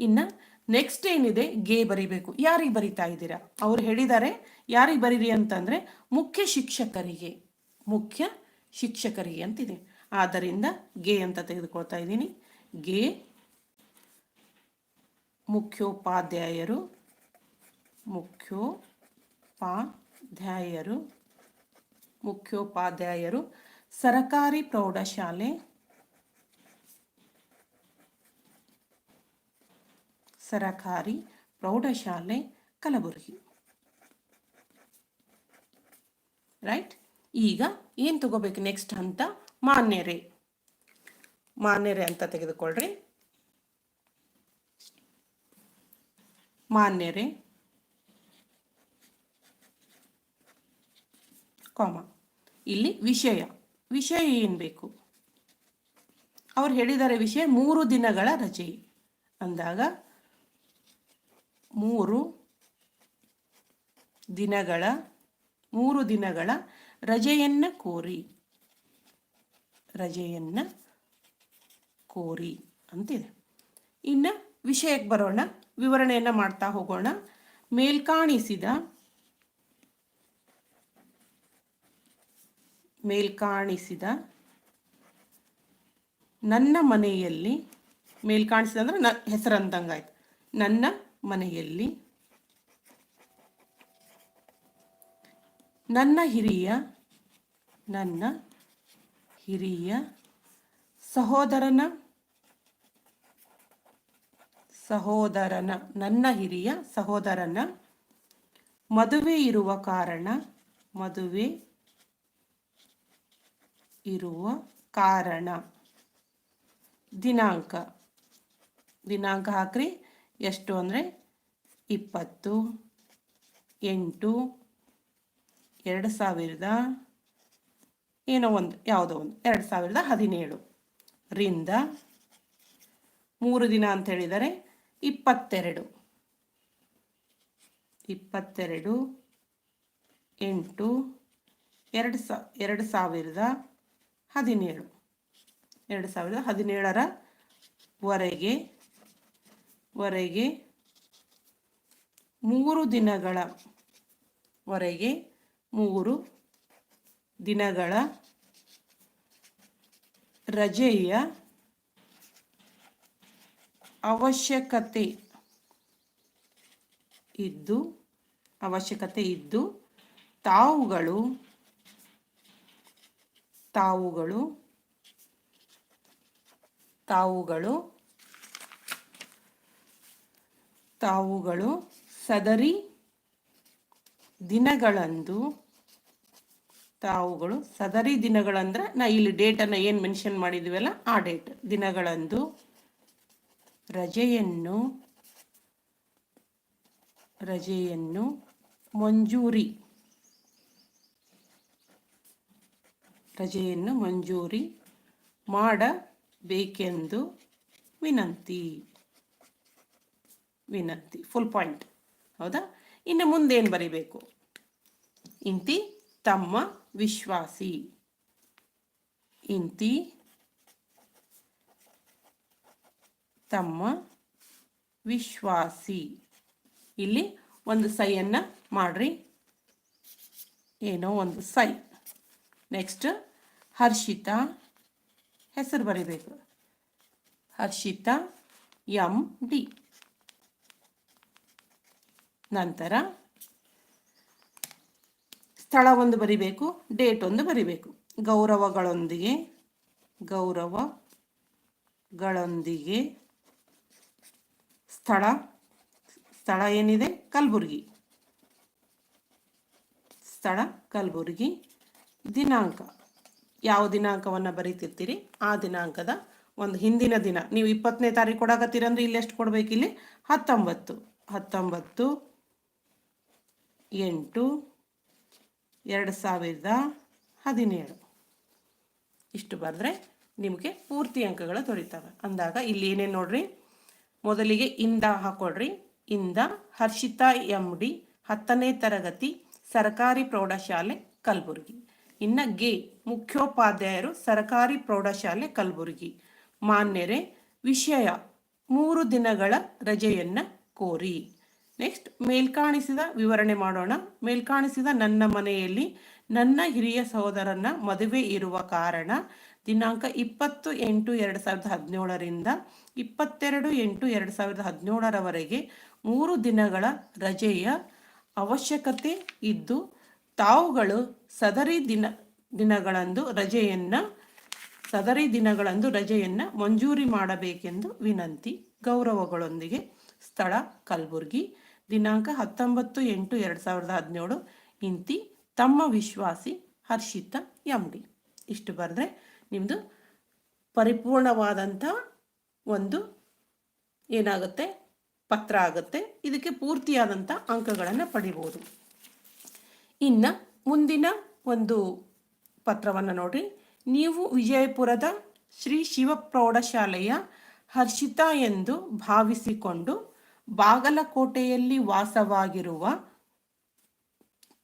ಇನ್ನು ನೆಕ್ಸ್ಟ್ ಏನಿದೆ? ಗೆ ಬರಿಬೇಕು. ಯಾರಿಗೆ ಬರಿತಾ ಇದ್ದೀರಾ? ಅವ್ರು ಹೇಳಿದ್ದಾರೆ, ಯಾರಿಗೆ ಬರೀರಿ ಅಂತಂದರೆ ಮುಖ್ಯ ಶಿಕ್ಷಕರಿಗೆ. ಮುಖ್ಯ ಶಿಕ್ಷಕರಿಗೆ ಅಂತಿದೆ. ಆದ್ದರಿಂದ ಗೆ ಅಂತ ತೆಗೆದುಕೊಳ್ತಾ ಇದ್ದೀನಿ. ಗೆ ಮುಖ್ಯೋಪಾಧ್ಯಾಯರು ಮುಖ್ಯೋಪಾಧ್ಯಾಯರು ಮುಖ್ಯೋಪಾಧ್ಯಾಯರು, ಸರಕಾರಿ ಪ್ರೌಢಶಾಲೆ ಸರಕಾರಿ ಪ್ರೌಢಶಾಲೆ, ಕಲಬುರಗಿ. ರೈಟ್ ಈಗ ಏನು ತಗೋಬೇಕು ನೆಕ್ಸ್ಟ್ ಹಂತ ಮಾನ್ಯರೆ. ಮಾನ್ಯರೆ ಅಂತ ತೆಗೆದುಕೊಳ್ಳ್ರಿ ಮಾನ್ಯರೆ. ಕಾಮ. ಇಲ್ಲಿ ವಿಷಯ. ವಿಷಯ ಏನು ಬೇಕು? ಅವ್ರು ಹೇಳಿದ್ದಾರೆ ವಿಷಯ ಮೂರು ದಿನಗಳ ರಜೆ. ಅಂದಾಗ ಮೂರು ದಿನಗಳ ಮೂರು ದಿನಗಳ ರಜೆಯನ್ನ ಕೋರಿ. ರಜೆಯನ್ನ ಕೋರಿ ಅಂತಿದೆ. ಇನ್ನು ವಿಷಯಕ್ಕೆ ಬರೋಣ, ವಿವರಣೆಯನ್ನ ಮಾಡ್ತಾ ಹೋಗೋಣ. ಮೇಲ್ಕಾಣಿಸಿದ ಮೇಲ್ಕಾಣಿಸಿದ ನನ್ನ ಮನೆಯಲ್ಲಿ, ಮೇಲ್ಕಾಣಿಸಿದ ಅಂದ್ರೆ ನ ಹೆಸರಂದಂಗಾಯ್ತು ನನ್ನ ಮನೆಯಲ್ಲಿ. ನನ್ನ ಹಿರಿಯ ನನ್ನ ಹಿರಿಯ ಸಹೋದರನ ಸಹೋದರನ, ನನ್ನ ಹಿರಿಯ ಸಹೋದರನ ಮದುವೆ ಇರುವ ಕಾರಣ, ಮದುವೆ ಇರುವ ಕಾರಣ. ದಿನಾಂಕ ದಿನಾಂಕ ಹಾಕ್ರಿ. ಎಷ್ಟು ಅಂದರೆ ಇಪ್ಪತ್ತು, ಎಂಟು, ಎರಡು ಸಾವಿರದ, ಏನೋ ಒಂದು, ಯಾವುದೋ ಒಂದು, ಎರಡು ಸಾವಿರದ ಹದಿನೇಳು. ರಿಂದ ಮೂರು ದಿನ ಅಂತ ಹೇಳಿದರೆ ಇಪ್ಪತ್ತೆರಡು. ಇಪ್ಪತ್ತೆರಡು, ಎಂಟು, ಎರಡು ಸ, ಎರಡು ಸಾವಿರದ ಹದಿನೇಳು. ಎರಡು ಸಾವಿರದ ಹದಿನೇಳರ ವರೆಗೆ ಮೂರು ದಿನಗಳ ವರೆಗೆ ಮೂರು ದಿನಗಳ ರಜೆಯ ಅವಶ್ಯಕತೆ ಇದ್ದು ಅವಶ್ಯಕತೆ ಇದ್ದು ತಾವುಗಳು ತಾವುಗಳು ತಾವುಗಳು ತಾವುಗಳು ಸದರಿ ದಿನಗಳಂದು ತಾವುಗಳು ಸದರಿ ದಿನಗಳಂದ್ರೆ ನಾ ಇಲ್ಲಿ ಡೇಟನ್ನು ಏನು ಮೆನ್ಷನ್ ಮಾಡಿದ್ವಲ್ಲ ಆ ಡೇಟ್. ದಿನಗಳಂದು ರಜೆಯನ್ನು ರಜೆಯನ್ನು ಮಂಜೂರಿ. ರಜೆಯನ್ನು ಮಂಜೂರಿ ಮಾಡಬೇಕೆಂದು ವಿನಂತಿ. ವಿನಂತಿ ಫುಲ್ ಪಾಯಿಂಟ್ ಹೌದಾ? ಇನ್ನು ಮುಂದೇನು ಬರಿಬೇಕು? ಇಂತಿ, ತಮ್ಮ ವಿಶ್ವಾಸಿ. ಇಂತಿ, ತಮ್ಮ ವಿಶ್ವಾಸಿ. ಇಲ್ಲಿ ಒಂದು ಸೈಯನ್ನು ಮಾಡ್ರಿ. ಏನೋ ಒಂದು ಸೈ. ನೆಕ್ಸ್ಟ್ ಹರ್ಷಿತಾ. ಹೆಸರು ಬರಿಬೇಕು. Harshita M D. ನಂತರ ಸ್ಥಳ ಒಂದು ಬರಿಬೇಕು ಡೇಟ್ ಒಂದು ಬರಿಬೇಕು. ಗೌರವಗಳೊಂದಿಗೆ ಗೌರವಗಳೊಂದಿಗೆ ಸ್ಥಳ ಸ್ಥಳ ಏನಿದೆ? ಕಲಬುರ್ಗಿ. ಸ್ಥಳ, ಕಲಬುರ್ಗಿ. ದಿನಾಂಕ. ಯಾವ ದಿನಾಂಕವನ್ನು ಬರೀತಿರ್ತೀರಿ? ಆ ದಿನಾಂಕದ ಒಂದು ಹಿಂದಿನ ದಿನ. ನೀವು ಇಪ್ಪತ್ತನೇ ತಾರೀಕು ಕೊಡಾಕತ್ತೀರಂದ್ರೆ ಇಲ್ಲಿ ಎಷ್ಟು ಕೊಡಬೇಕು ಇಲ್ಲಿ? ಹತ್ತೊಂಬತ್ತು. ಹತ್ತೊಂಬತ್ತು ಎಂಟು, ಎರಡು ಸಾವಿರದ ಹದಿನೇಳು. ಇಷ್ಟು ಬರೆದ್ರೆ ನಿಮಗೆ ಪೂರ್ತಿ ಅಂಕಗಳು ದೊರೀತವೆ. ಅಂದಾಗ ಇಲ್ಲಿ ಏನೇನು ನೋಡ್ರಿ? ಮೊದಲಿಗೆ ಇಂದ ಹಾಕೊಳ್ರಿ. ಇಂದ ಹರ್ಷಿತಾ ಎಂ ಡಿ ಹತ್ತನೇ ತರಗತಿ ಸರ್ಕಾರಿ ಪ್ರೌಢಶಾಲೆ ಕಲಬುರಗಿ. ಇನ್ನು ಗೆ ಮುಖ್ಯೋಪಾಧ್ಯಾಯರು ಸರ್ಕಾರಿ ಪ್ರೌಢಶಾಲೆ ಕಲಬುರಗಿ. ಮಾನ್ಯರೇ, ವಿಷಯ ಮೂರು ದಿನಗಳ ರಜೆಯನ್ನು ಕೋರಿ. ನೆಕ್ಸ್ಟ್ ಮೇಲ್ಕಾಣಿಸಿದ ವಿವರಣೆ ಮಾಡೋಣ. ಮೇಲ್ಕಾಣಿಸಿದ ನನ್ನ ಮನೆಯಲ್ಲಿ ನನ್ನ ಹಿರಿಯ ಸಹೋದರನ ಮದುವೆ ಇರುವ ಕಾರಣ ದಿನಾಂಕ ಇಪ್ಪತ್ತು ಎಂಟು ಎರಡು ಸಾವಿರದ ಹದಿನೇಳರಿಂದ ಇಪ್ಪತ್ತೆರಡು ಎಂಟು ಎರಡು ಸಾವಿರದ ಹದಿನೇಳರವರೆಗೆ ಮೂರು ದಿನಗಳ ರಜೆಯ ಅವಶ್ಯಕತೆ ಇದ್ದು, ತಾವುಗಳು ಸದರಿ ದಿನ, ದಿನಗಳಂದು ರಜೆಯನ್ನು, ಸದರಿ ದಿನಗಳಂದು ರಜೆಯನ್ನು ಮಂಜೂರಿ ಮಾಡಬೇಕೆಂದು ವಿನಂತಿ ಗೌರವಗಳೊಂದಿಗೆ ಸ್ಥಳ ಕಲಬುರ್ಗಿ. ದಿನಾಂಕ ಹತ್ತೊಂಬತ್ತು ಎಂಟು ಎರಡು ಸಾವಿರದ ಹದಿನೇಳು, ಇಂತಿ ತಮ್ಮ ವಿಶ್ವಾಸಿ ಹರ್ಷಿತಾ ಎಂ ಡಿ ಇಷ್ಟು ಬರೆದ್ರೆ ನಿಮ್ಮದು ಪರಿಪೂರ್ಣವಾದಂಥ ಒಂದು ಏನಾಗುತ್ತೆ? ಪತ್ರ ಆಗುತ್ತೆ. ಇದಕ್ಕೆ ಪೂರ್ತಿಯಾದಂಥ ಅಂಕಗಳನ್ನು ಪಡಿಬೋದು. ಇನ್ನು ಮುಂದಿನ ಒಂದು ಪತ್ರವನ್ನು ನೋಡ್ರಿ. ನೀವು ವಿಜಯಪುರದ ಶ್ರೀ ಶಿವಪ್ರೌಢಶಾಲೆಯ ಹರ್ಷಿತಾ ಎಂದು ಭಾವಿಸಿಕೊಂಡು ಬಾಗಲಕೋಟೆಯಲ್ಲಿ ವಾಸವಾಗಿರುವ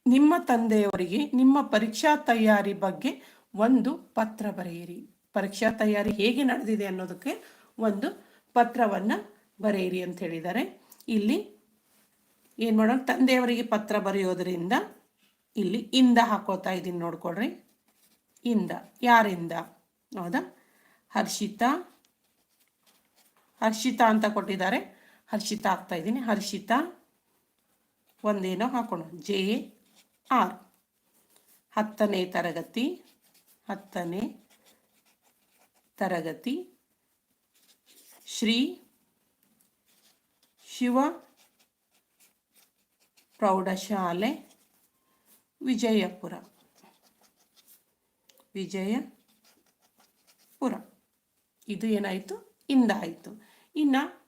ನಿಮ್ಮ ತಂದೆಯವರಿಗೆ ನಿಮ್ಮ ಪರೀಕ್ಷಾ ತಯಾರಿ ಬಗ್ಗೆ ಒಂದು ಪತ್ರ ಬರೆಯಿರಿ. ಪರೀಕ್ಷಾ ತಯಾರಿ ಹೇಗೆ ನಡೆದಿದೆ ಅನ್ನೋದಕ್ಕೆ ಒಂದು ಪತ್ರವನ್ನು ಬರೆಯಿರಿ ಅಂತ ಹೇಳಿದ್ದಾರೆ. ಇಲ್ಲಿ ಏನು ಮಾಡೋಣ, ತಂದೆಯವರಿಗೆ ಪತ್ರ ಬರೆಯೋದ್ರಿಂದ ಇಲ್ಲಿ ಇಂದ ಹಾಕೋತಾ ಇದ್ದೀನಿ ನೋಡ್ಕೊಡ್ರಿ ಇಂದ, ಯಾರಿಂದ? ಹೌದಾ? ಹರ್ಷಿತಾ. ಹರ್ಷಿತಾ ಅಂತ ಕೊಟ್ಟಿದ್ದಾರೆ. ಹರ್ಷಿತಾ ಆಗ್ತಾ ಇದ್ದೀನಿ. ಹರ್ಷಿತಾ, ಒಂದೇನೋ ಹಾಕೋಣ. J, R. ಹತ್ತನೇ ತರಗತಿ ಹತ್ತನೇ ತರಗತಿ. ಶ್ರೀ ಶಿವ ಪ್ರೌಢಶಾಲೆ, ವಿಜಯಪುರ. ವಿಜಯಪುರ. ಇದು ಏನಾಯಿತು? ಇಂದ ಆಯಿತು. ಇನ್ನು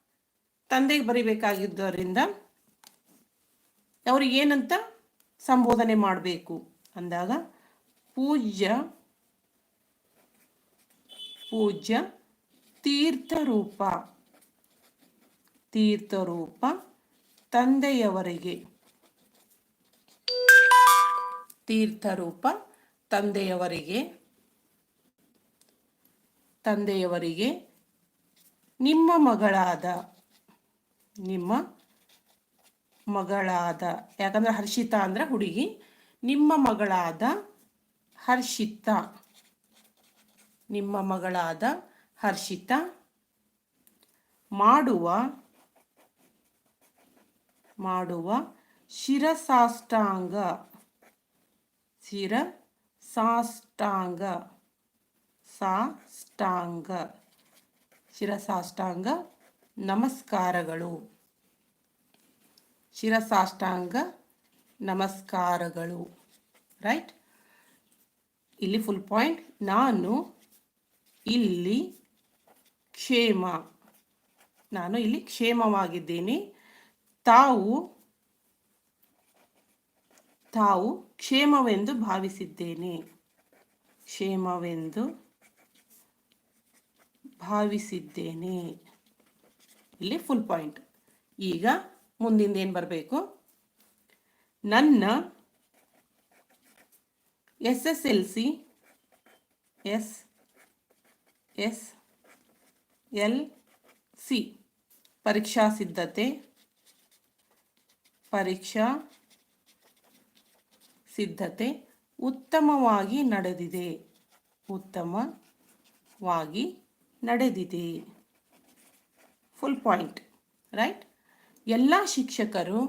ತಂದೆಗೆ ಬರಿಬೇಕಾಗಿದ್ದರಿಂದ ಅವರು ಏನಂತ ಸಂಬೋಧನೆ ಮಾಡಬೇಕು ಅಂದಾಗ ಪೂಜ್ಯ ಪೂಜ್ಯ ತೀರ್ಥರೂಪ ತೀರ್ಥರೂಪ ತಂದೆಯವರಿಗೆ. ತೀರ್ಥರೂಪ ತಂದೆಯವರಿಗೆ. ತಂದೆಯವರಿಗೆ ನಿಮ್ಮ ಮಗಳಾದ ನಿಮ್ಮ ಮಗಳಾದ, ಯಾಕಂದ್ರೆ ಹರ್ಷಿತಾ ಅಂದ್ರೆ ಹುಡುಗಿ, ನಿಮ್ಮ ಮಗಳಾದ ಹರ್ಷಿತಾ. ನಿಮ್ಮ ಮಗಳಾದ ಹರ್ಷಿತಾ ಮಾಡುವ ಮಾಡುವ ಶಿರಸಾಷ್ಟಾಂಗ ಶಿರ ಸಾಷ್ಟಾಂಗ ಸಾಷ್ಟಾಂಗ, ಶಿರಸಾಷ್ಟಾಂಗ ನಮಸ್ಕಾರಗಳು. ಶಿರಸಾಷ್ಟಾಂಗ ನಮಸ್ಕಾರಗಳು. ರೈಟ್ ಇಲ್ಲಿ ಫುಲ್ ಪಾಯಿಂಟ್ ನಾನು ಇಲ್ಲಿ ಕ್ಷೇಮ. ನಾನು ಇಲ್ಲಿ ಕ್ಷೇಮವಾಗಿದ್ದೀನಿ. ತಾವು ತಾವು ಕ್ಷೇಮವೆಂದು ಭಾವಿಸಿದ್ದೇನೆ. ಕ್ಷೇಮವೆಂದು ಭಾವಿಸಿದ್ದೇನೆ. ಇಲ್ಲಿ ಫುಲ್ ಪಾಯಿಂಟ್ ಈಗ ಮುಂದಿಂದ ಏನು ಬರಬೇಕು? ನನ್ನ S S L C S S L C ಪರೀಕ್ಷಾ ಸಿದ್ಧತೆ ಪರೀಕ್ಷಾ ಸಿದ್ಧತೆ ಉತ್ತಮವಾಗಿ ನಡೆದಿದೆ. ಉತ್ತಮವಾಗಿ ನಡೆದಿದೆ. ಫುಲ್ ಪಾಯಿಂಟ್ ರೈಟ್ ಎಲ್ಲ ಶಿಕ್ಷಕರು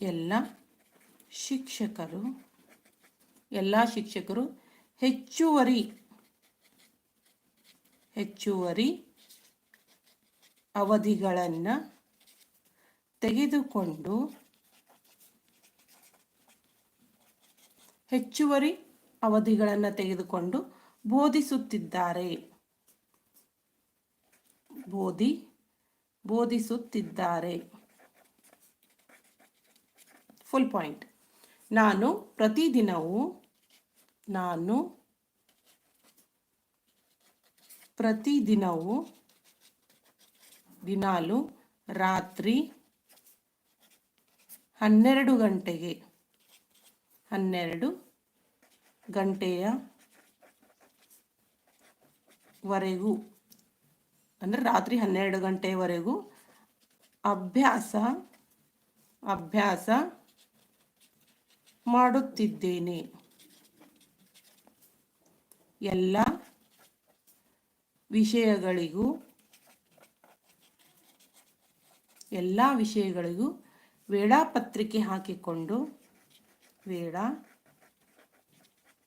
ಎಲ್ಲ ಶಿಕ್ಷಕರು ಎಲ್ಲ ಶಿಕ್ಷಕರು ಹೆಚ್ಚುವರಿ ಹೆಚ್ಚುವರಿ ಅವಧಿಗಳನ್ನು ತೆಗೆದುಕೊಂಡು ಹೆಚ್ಚುವರಿ ಅವಧಿಗಳನ್ನು ತೆಗೆದುಕೊಂಡು ಬೋಧಿಸುತ್ತಿದ್ದಾರೆ ಬೋಧಿ, ಬೋಧಿಸುತ್ತಿದ್ದಾರೆ. ಫುಲ್ ಪಾಯಿಂಟ್ ನಾನು ಪ್ರತಿದಿನವೂ ನಾನು ಪ್ರತಿದಿನವೂ, ದಿನಾಲು ರಾತ್ರಿ ಹನ್ನೆರಡು ಗಂಟೆಗೆ, ಹನ್ನೆರಡು ಗಂಟೆಯ ವರೆಗೂ ಅಂದರೆ ರಾತ್ರಿ ಹನ್ನೆರಡು ಗಂಟೆವರೆಗೂ ಅಭ್ಯಾಸ ಅಭ್ಯಾಸ ಮಾಡುತ್ತಿದ್ದೇನೆ. ಎಲ್ಲ ವಿಷಯಗಳಿಗೂ ಎಲ್ಲ ವಿಷಯಗಳಿಗೂ ವೇಳಾಪತ್ರಿಕೆ ಹಾಕಿಕೊಂಡು ವೇಳಾ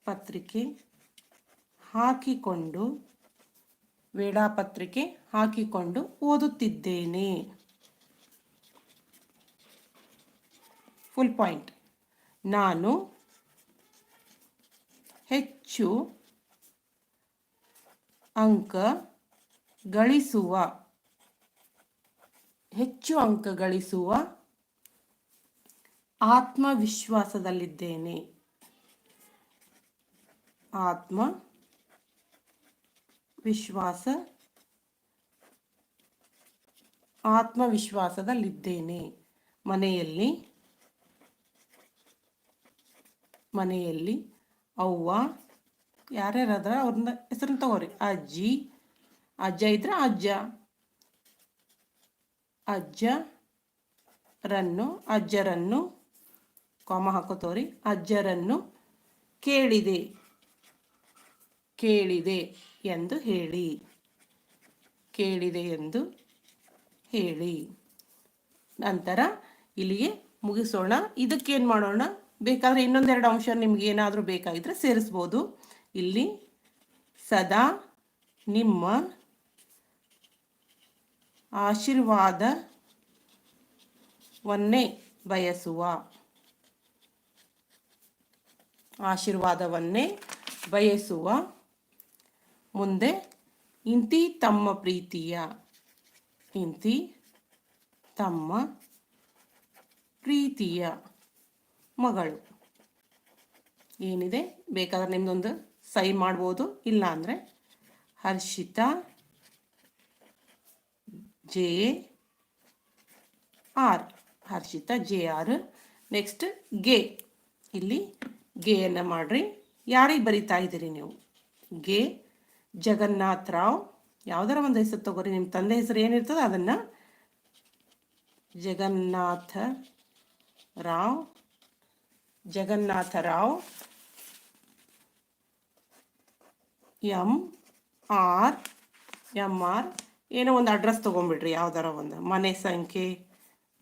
ಪತ್ರಿಕೆ ಹಾಕಿಕೊಂಡು ವೇಳಾಪತ್ರಿಕೆ ಹಾಕಿಕೊಂಡು ಓದುತ್ತಿದ್ದೇನೆ. ಫುಲ್ ಪಾಯಿಂಟ್ ನಾನು ಹೆಚ್ಚು ಅಂಕ ಗಳಿಸುವ ಹೆಚ್ಚು ಅಂಕ ಗಳಿಸುವ ಆತ್ಮವಿಶ್ವಾಸದಲ್ಲಿದ್ದೇನೆ. ಆತ್ಮ ವಿಶ್ವಾಸ ಆತ್ಮವಿಶ್ವಾಸದಲ್ಲಿದ್ದೇನೆ. ಮನೆಯಲ್ಲಿ ಮನೆಯಲ್ಲಿ ಅವ್ವ, ಯಾರ್ಯಾರಾದ್ರ ಅವ್ರನ್ನ ಹೆಸರನ್ನ ತಗೋರಿ. ಅಜ್ಜಿ, ಅಜ್ಜ ಇದ್ರೆ ಅಜ್ಜ. ಅಜ್ಜರನ್ನು ಅಜ್ಜರನ್ನು ಕಾಮ ಹಾಕೋತವ್ರಿ. ಅಜ್ಜರನ್ನು ಕೇಳಿದೆ. ಕೇಳಿದೆ. ಎಂದು ಹೇಳಿ. ಕೇಳಿದೆ ಎಂದು ಹೇಳಿ. ನಂತರ ಇಲ್ಲಿಗೆ ಮುಗಿಸೋಣ. ಇದಕ್ಕೇನು ಮಾಡೋಣ? ಬೇಕಾದರೆ ಇನ್ನೊಂದೆರಡು ಅಂಶ ನಿಮ್ಗೆ ಏನಾದರೂ ಬೇಕಾಗಿದ್ರೆ ಸೇರಿಸ್ಬೋದು. ಇಲ್ಲಿ ಸದಾ ನಿಮ್ಮ ಆಶೀರ್ವಾದವನ್ನೇ ಬಯಸುವ. ಆಶೀರ್ವಾದವನ್ನೇ ಬಯಸುವ ಮುಂದೆ, ಇಂತಿ ತಮ್ಮ ಪ್ರೀತಿಯ, ಇಂತಿ ತಮ್ಮ ಪ್ರೀತಿಯ ಮಗಳು. ಏನಿದೆ? ಬೇಕಾದ್ರೆ ನಿಮ್ದೊಂದು ಸೈ ಮಾಡ್ಬೋದು ಇಲ್ಲ ಅಂದರೆ Harshita, J R. Harshita, J R. Next, ಗೆ. ಇಲ್ಲಿ ಗೆಯನ್ನು ಮಾಡ್ರಿ. ಯಾರಿಗೆ ಬರಿತಾ ಇದ್ದೀರಿ ನೀವು? ಗೆ ಜಗನ್ನಾಥ್ ರಾವ್. ಯಾವ್ದಾರ ಒಂದು ಹೆಸರು ತಗೋರಿ ನಿಮ್ಮ ತಂದೆ ಹೆಸರು ಏನಿರ್ತದೆ ಅದನ್ನು Jagannatha Rao. Jagannatha Rao. M R M R. ಏನೋ ಒಂದು ಅಡ್ರೆಸ್ ತೊಗೊಂಬಿಡ್ರಿ, ಯಾವ್ದಾರ ಒಂದು. ಮನೆ ಸಂಖ್ಯೆ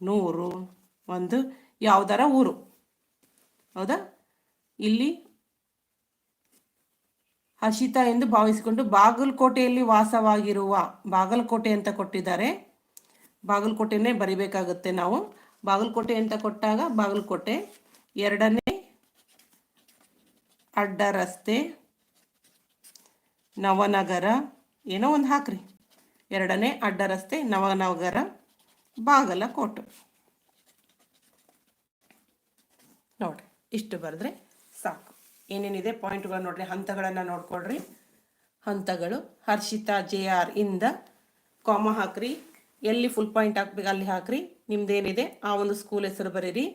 ನೂರು, ಒಂದು, ಯಾವ್ದಾರ ಊರು. ಹೌದಾ? ಇಲ್ಲಿ ಹರ್ಷಿತಾ ಎಂದು ಭಾವಿಸಿಕೊಂಡು ಬಾಗಲಕೋಟೆಯಲ್ಲಿ ವಾಸವಾಗಿರುವ, ಬಾಗಲಕೋಟೆ ಅಂತ ಕೊಟ್ಟಿದ್ದಾರೆ. ಬಾಗಲಕೋಟೆನೇ ಬರಿಬೇಕಾಗುತ್ತೆ ನಾವು. ಬಾಗಲಕೋಟೆ ಅಂತ ಕೊಟ್ಟಾಗ ಬಾಗಲಕೋಟೆ. ಎರಡನೇ ಅಡ್ಡ ರಸ್ತೆ, ನವನಗರ, ಏನೋ ಒಂದು ಹಾಕ್ರಿ. ಎರಡನೇ ಅಡ್ಡ ರಸ್ತೆ, ನವನಗರ, ಬಾಗಲಕೋಟೆ. ನೋಡಿ ಇಷ್ಟು ಬರೆದ್ರೆ ಏನೇನಿದೆ ಪಾಯಿಂಟ್ಗಳು ನೋಡ್ರಿ, ಹಂತಗಳನ್ನು ನೋಡ್ಕೊಳ್ರಿ. ಹಂತಗಳು, ಹರ್ಷಿತಾ ಜೆ ಆರ್ ಇಂದ ಕಾಮ ಹಾಕ್ರಿ. ಎಲ್ಲಿ ಫುಲ್ ಪಾಯಿಂಟ್ ಹಾಕ್ಬೇಕು ಅಲ್ಲಿ ಹಾಕ್ರಿ. ನಿಮ್ದೇನಿದೆ, ಆ ಒಂದು ಸ್ಕೂಲ್ ಹೆಸರು ಬರೀರಿ.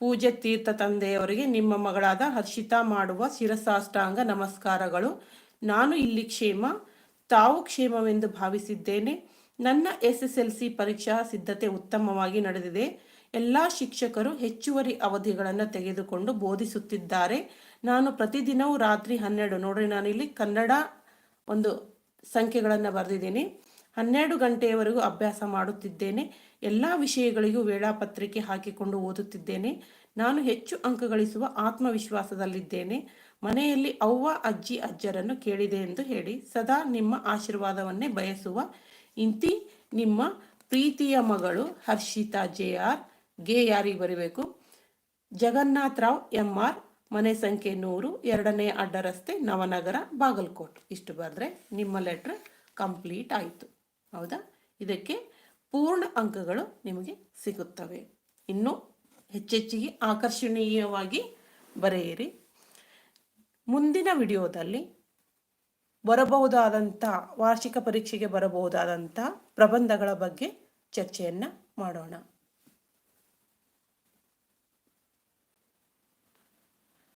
ಪೂಜೆ ತೀರ್ಥ ತಂದೆಯವರಿಗೆ ನಿಮ್ಮ ಮಗಳಾದ ಹರ್ಷಿತಾ ಮಾಡುವ ಶಿರಸಾಷ್ಟಾಂಗ ನಮಸ್ಕಾರಗಳು. ನಾನು ಇಲ್ಲಿ ಕ್ಷೇಮ, ತಾವು ಕ್ಷೇಮವೆಂದು ಭಾವಿಸಿದ್ದೇನೆ. ನನ್ನ ಎಸ್ ಎಸ್ ಎಲ್ ಸಿ ಪರೀಕ್ಷಾ ಸಿದ್ಧತೆ ಉತ್ತಮವಾಗಿ ನಡೆದಿದೆ. ಎಲ್ಲ ಶಿಕ್ಷಕರು ಹೆಚ್ಚುವರಿ ಅವಧಿಗಳನ್ನು ತೆಗೆದುಕೊಂಡು ಬೋಧಿಸುತ್ತಿದ್ದಾರೆ. ನಾನು ಪ್ರತಿದಿನವೂ ರಾತ್ರಿ ಹನ್ನೆರಡು, ನೋಡ್ರಿ ನಾನು ಇಲ್ಲಿ ಕನ್ನಡ ಒಂದು ಸಂಖ್ಯೆಗಳನ್ನು ಬರೆದಿದ್ದೀನಿ. ಹನ್ನೆರಡು ಗಂಟೆಯವರೆಗೂ ಅಭ್ಯಾಸ ಮಾಡುತ್ತಿದ್ದೇನೆ. ಎಲ್ಲ ವಿಷಯಗಳಿಗೂ ವೇಳಾಪತ್ರಿಕೆ ಹಾಕಿಕೊಂಡು ಓದುತ್ತಿದ್ದೇನೆ. ನಾನು ಹೆಚ್ಚು ಅಂಕಗಳಿಸುವ ಆತ್ಮವಿಶ್ವಾಸದಲ್ಲಿದ್ದೇನೆ. ಮನೆಯಲ್ಲಿ ಅವ್ವ, ಅಜ್ಜಿ, ಅಜ್ಜರನ್ನು ಕೇಳಿದೆ ಎಂದು ಹೇಳಿ ಸದಾ ನಿಮ್ಮ ಆಶೀರ್ವಾದವನ್ನೇ ಬಯಸುವ ಇಂತಿ ನಿಮ್ಮ ಪ್ರೀತಿಯ ಮಗಳು ಹರ್ಷಿತಾ ಜೆ ಆರ್ಗೆ ಯಾರಿಗೆ ಬರಬೇಕು? ಜಗನ್ನಾಥ್ ರಾವ್, ಎಂ ಆರ್ ಮನೆ ಸಂಖ್ಯೆ ನೂರು, ಎರಡನೇ ಅಡ್ಡ ರಸ್ತೆ ನವನಗರ, ಬಾಗಲಕೋಟ್. ಇಷ್ಟು ಬರೆದ್ರೆ ನಿಮ್ಮ ಲೆಟ್ರ್ ಕಂಪ್ಲೀಟ್ ಆಯಿತು. ಹೌದಾ? ಇದಕ್ಕೆ ಪೂರ್ಣ ಅಂಕಗಳು ನಿಮಗೆ ಸಿಗುತ್ತವೆ. ಇನ್ನು ಹೆಚ್ಚೆಚ್ಚಿಗೆ ಆಕರ್ಷಣೀಯವಾಗಿ ಬರೆಯಿರಿ. ಮುಂದಿನ ವಿಡಿಯೋದಲ್ಲಿ ಬರಬಹುದಾದಂಥ, ವಾರ್ಷಿಕ ಪರೀಕ್ಷೆಗೆ ಬರಬಹುದಾದಂಥ ಪ್ರಬಂಧಗಳ ಬಗ್ಗೆ ಚರ್ಚೆಯನ್ನು ಮಾಡೋಣ.